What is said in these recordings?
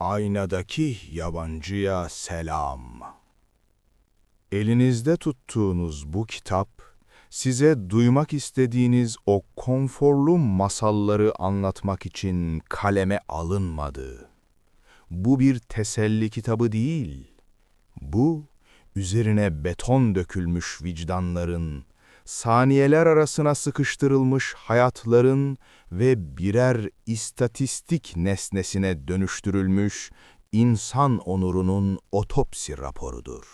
Aynadaki yabancıya selam. Elinizde tuttuğunuz bu kitap, size duymak istediğiniz o konforlu masalları anlatmak için kaleme alınmadı. Bu bir teselli kitabı değil. Bu, üzerine beton dökülmüş vicdanların, saniyeler arasına sıkıştırılmış hayatların ve birer istatistik nesnesine dönüştürülmüş insan onurunun otopsi raporudur.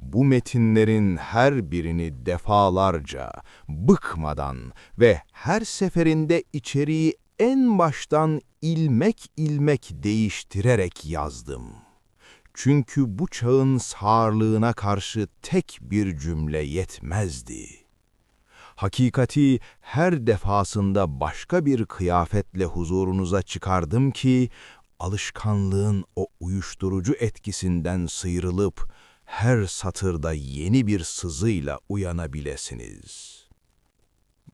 Bu metinlerin her birini defalarca, bıkmadan ve her seferinde içeriği en baştan ilmek ilmek değiştirerek yazdım. Çünkü bu çağın sağırlığına karşı tek bir cümle yetmezdi. Hakikati her defasında başka bir kıyafetle huzurunuza çıkardım ki, alışkanlığın o uyuşturucu etkisinden sıyrılıp, her satırda yeni bir sızıyla uyanabilesiniz.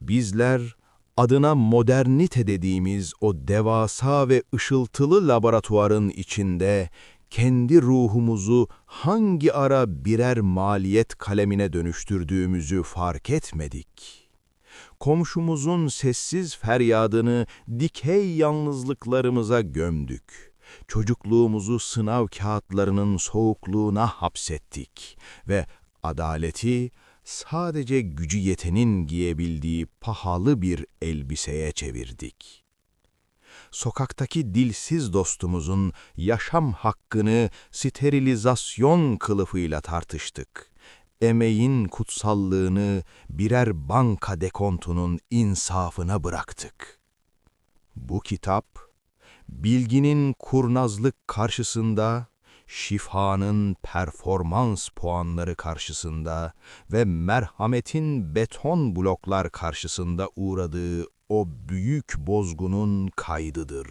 Bizler, adına modernite dediğimiz o devasa ve ışıltılı laboratuvarın içinde, kendi ruhumuzu hangi ara birer maliyet kalemine dönüştürdüğümüzü fark etmedik. Komşumuzun sessiz feryadını dikey yalnızlıklarımıza gömdük. Çocukluğumuzu sınav kağıtlarının soğukluğuna hapsettik ve adaleti sadece gücü yetenin giyebildiği pahalı bir elbiseye çevirdik sokaktaki dilsiz dostumuzun yaşam hakkını sterilizasyon kılıfıyla tartıştık. Emeğin kutsallığını birer banka dekontunun insafına bıraktık. Bu kitap, bilginin kurnazlık karşısında, şifanın performans puanları karşısında ve merhametin beton bloklar karşısında uğradığı o büyük bozgunun kaydıdır.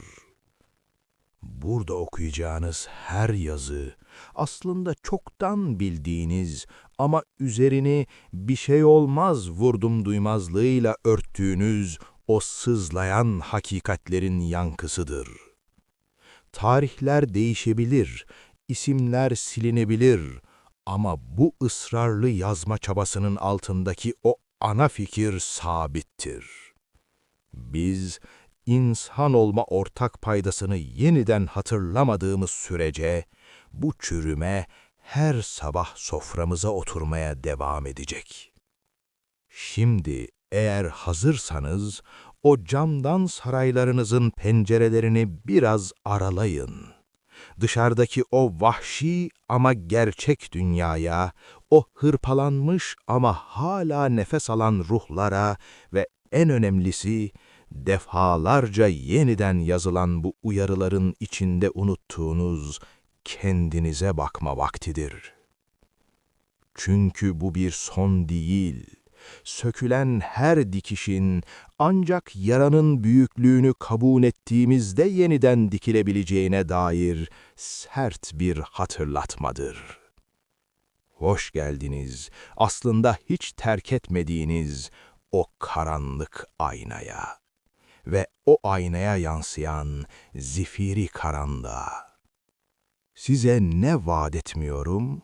Burada okuyacağınız her yazı aslında çoktan bildiğiniz ama üzerini bir şey olmaz vurdum duymazlığıyla örttüğünüz o sızlayan hakikatlerin yankısıdır. Tarihler değişebilir, isimler silinebilir ama bu ısrarlı yazma çabasının altındaki o ana fikir sabittir. Biz, insan olma ortak paydasını yeniden hatırlamadığımız sürece, bu çürüme her sabah soframıza oturmaya devam edecek. Şimdi eğer hazırsanız, o camdan saraylarınızın pencerelerini biraz aralayın. Dışarıdaki o vahşi ama gerçek dünyaya, o hırpalanmış ama hala nefes alan ruhlara ve en önemlisi, defalarca yeniden yazılan bu uyarıların içinde unuttuğunuz kendinize bakma vaktidir. Çünkü bu bir son değil, sökülen her dikişin ancak yaranın büyüklüğünü kabul ettiğimizde yeniden dikilebileceğine dair sert bir hatırlatmadır. Hoş geldiniz, aslında hiç terk etmediğiniz o karanlık aynaya ve o aynaya yansıyan zifiri karanlığa. Size ne vaat etmiyorum?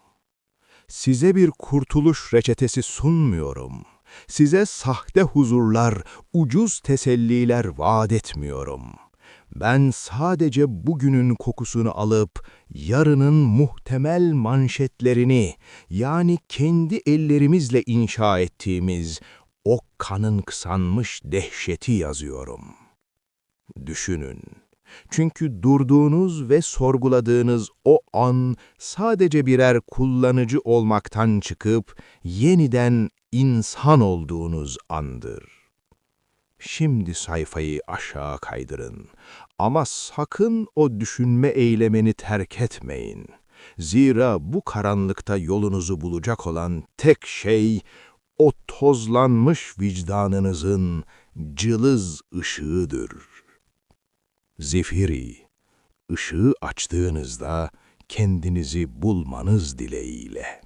Size bir kurtuluş reçetesi sunmuyorum. Size sahte huzurlar, ucuz teselliler vaat etmiyorum. Ben sadece bugünün kokusunu alıp yarının muhtemel manşetlerini yani kendi ellerimizle inşa ettiğimiz o kanın kısanmış dehşeti yazıyorum. Düşünün. Çünkü durduğunuz ve sorguladığınız o an sadece birer kullanıcı olmaktan çıkıp yeniden insan olduğunuz andır. Şimdi sayfayı aşağı kaydırın ama sakın o düşünme eylemini terk etmeyin. Zira bu karanlıkta yolunuzu bulacak olan tek şey o tozlanmış vicdanınızın cılız ışığıdır. Zifiri, ışığı açtığınızda kendinizi bulmanız dileğiyle.